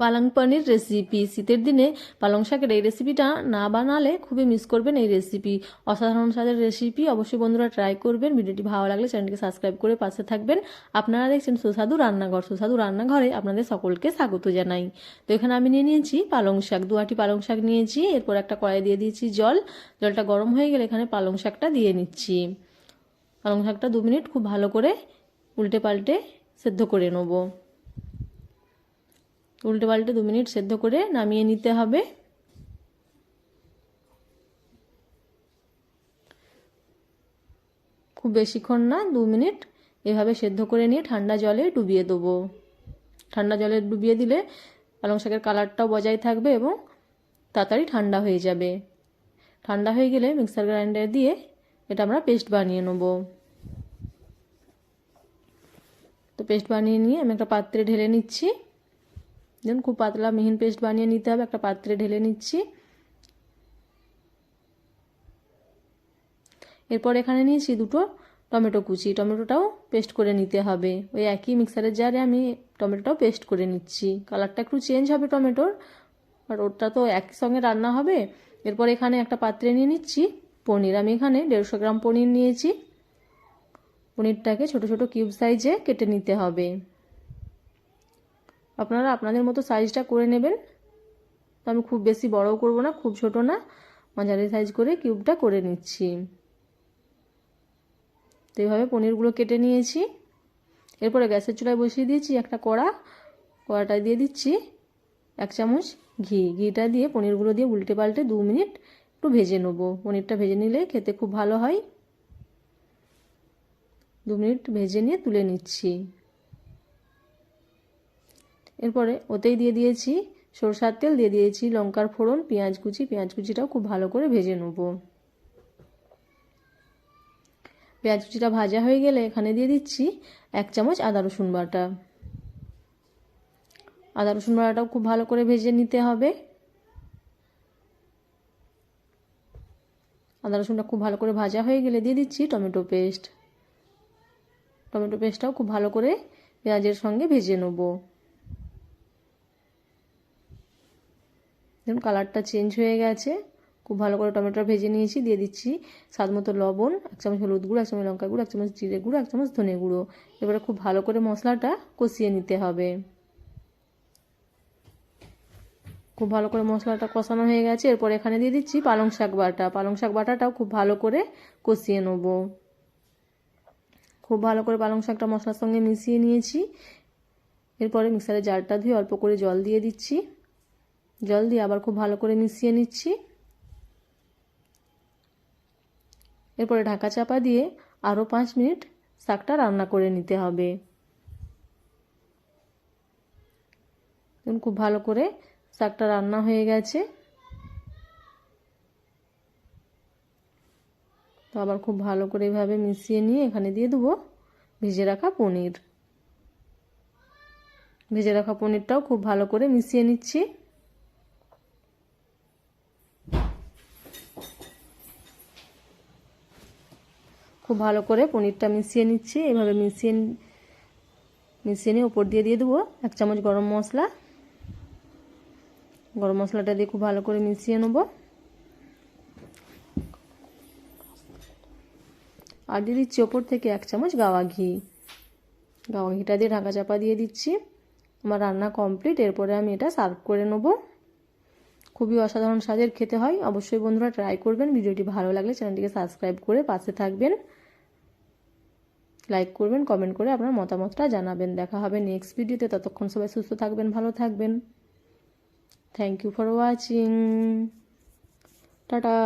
পালং পনির রেসিপি শীতের দিনে পালং শাকের এই রেসিপিটা না বানালে খুবই মিস করবেন এই রেসিপি অসাধারণ স্বাদের রেসিপি অবশ্যই বন্ধুরা ট্রাই করবেন। ভিডিওটি ভালো লাগলে চ্যানেলটিকে সাবস্ক্রাইব করে পাশে থাকবেন। আপনারা দেখছেন সুস্বাদু রান্নাঘর। সুস্বাদু রান্নাঘরে আপনাদের সকলকে স্বাগত জানাই। তো এখানে আমি নিয়ে নিয়েছি পালং শাক দুয়াটি পালং শাক নিয়েছি। এরপর একটা কড়াই দিয়ে দিয়েছি জল। জলটা গরম হয়ে গেলে এখানে পালং শাকটা দিয়ে নিচ্ছি। পালং শাকটা দু মিনিট খুব ভালো করে উল্টে পাল্টে সেদ্ধ করে নেব। উল্টে পাল্টে দু মিনিট সেদ্ধ করে নামিয়ে নিতে হবে। খুব বেশিক্ষণ না, দু মিনিট। এভাবে সেদ্ধ করে নিয়ে ঠান্ডা জলে ডুবিয়ে দেবো। ঠান্ডা জলে ডুবিয়ে দিলে পালং শাকের কালারটাও বজায় থাকবে এবং তাড়াতাড়ি ঠান্ডা হয়ে যাবে। ঠান্ডা হয়ে গেলে মিক্সার গ্রাইন্ডার দিয়ে এটা আমরা পেস্ট বানিয়ে নেব। তো পেস্ট বানিয়ে নিয়ে আমি একটা পাত্রে ঢেলে নিচ্ছি। দেখুন, খুব পাতলা মিহিন পেস্ট বানিয়ে নিতে হবে, একটা পাত্রে ঢেলে নিচ্ছি। এরপর এখানে নিয়েছি দুটো টমেটো কুচি। টমেটোটাও পেস্ট করে নিতে হবে। ওই একই মিক্সারের জারে আমি টমেটোটাও পেস্ট করে নিচ্ছি। কালারটা একটু চেঞ্জ হবে টমেটোর, আর ওটা তো একই সঙ্গে রান্না হবে। এরপর এখানে একটা পাত্রে নিয়ে নিচ্ছি পনির। আমি এখানে দেড়শো গ্রাম পনির নিয়েছি। পনিরটাকে ছোট ছোট কিউব সাইজে কেটে নিতে হবে। আপনারা আপনাদের মতো সাইজটা করে নেবেন। তো আমি খুব বেশি বড়ও করব না, খুব ছোট না। মাঝারি সাইজ করে কিউবটা করে নিচ্ছি। তো এইভাবে পনিরগুলো কেটে নিয়েছি। এরপরে গ্যাসের চুলায় বসিয়ে দিয়েছি একটা কড়া। কড়াটায় দিয়ে দিচ্ছি এক চামচ ঘি। ঘিটা দিয়ে, পনিরগুলো দিয়ে উল্টে পাল্টে দু মিনিট একটু ভেজে নেব। পনিরটা ভেজে নিলে খেতে খুব ভালো হয়। দু মিনিট ভেজে নিয়ে তুলে নিচ্ছি। এরপরে ওতেই দিয়ে দিয়েছি সরষার তেল, দিয়ে দিয়েছি লঙ্কার ফোড়ন, পেঁয়াজ কুচি। পেঁয়াজ কুচিটাও খুব ভালো করে ভেজে নেব। পেঁয়াজ কুচিটা ভাজা হয়ে গেলে এখানে দিয়ে দিচ্ছি এক চামচ আদা রসুন বাটা। আদা রসুন বাটাটাও খুব ভালো করে ভেজে নিতে হবে। আদা রসুনটা খুব ভালো করে ভাজা হয়ে গেলে দিয়ে দিচ্ছি টমেটো পেস্ট। টমেটো পেস্টটাও খুব ভালো করে পেঁয়াজের সঙ্গে ভেজে নেব। দেখুন, কালারটা চেঞ্জ হয়ে গেছে। খুব ভালো করে টমেটো ভেজে নিয়েছি, দিয়ে দিচ্ছি স্বাদ মতো লবণ, এক চামচ হলুদ গুঁড়ো, এক চামচ লঙ্কা গুঁড়ো, এক চামচ জিরে গুঁড়ো, এক চামচ ধনে গুঁড়ো। এবারে খুব ভালো করে মশলাটা কষিয়ে নিতে হবে। খুব ভালো করে মশলাটা কষানো হয়ে গেছে। এরপর এখানে দিয়ে দিচ্ছি পালং শাক বাটা। পালং শাক বাটাটাও খুব ভালো করে কষিয়ে নেব। খুব ভালো করে পালং শাকটা মশলার সঙ্গে মিশিয়ে নিয়েছি। এরপরে মিক্সারের জারটা ধুয়ে অল্প করে জল দিয়ে দিচ্ছি। জল দিয়ে আবার খুব ভালো করে মিশিয়ে নিচ্ছি। এরপরে ঢাকা চাপা দিয়ে আরও পাঁচ মিনিট শাকটা রান্না করে নিতে হবে। খুব ভালো করে শাকটা রান্না হয়ে গেছে। তো আবার খুব ভালো করে এভাবে মিশিয়ে নিয়ে এখানে দিয়ে দেবো ভেজে রাখা পনির। ভেজে রাখা পনিরটাও খুব ভালো করে মিশিয়ে নিচ্ছি। খুব ভালো করে পনিরটা মিশিয়ে নিচ্ছি। এভাবে মিশিয়ে মিশিয়ে নিয়ে ওপর দিয়ে দিয়ে দেবো এক চামচ গরম মশলা। গরম মশলাটা দিয়ে খুব ভালো করে মিশিয়ে নেব। আর দিয়ে দিচ্ছি ওপর থেকে এক চামচ গাওয়া ঘি। গাওয়া ঘিটা দিয়ে ঢাকা চাপা দিয়ে দিচ্ছি। আমার রান্না কমপ্লিট। এরপরে আমি এটা সার্ভ করে নেব। খুবই অসাধারণ স্বাদের খেতে হয়। অবশ্যই বন্ধুরা ট্রাই করবেন। ভিডিওটি ভালো লাগলে চ্যানেলটিকে সাবস্ক্রাইব করে পাশে থাকবেন। লাইক করবেন কমেন্ট করে আপনার মতামতটা জানাবেন। দেখা হবে নেক্সট ভিডিওতে ততক্ষণ সবাই সুস্থ থাকবেন, ভালো থাকবেন। Thank you for watching tata.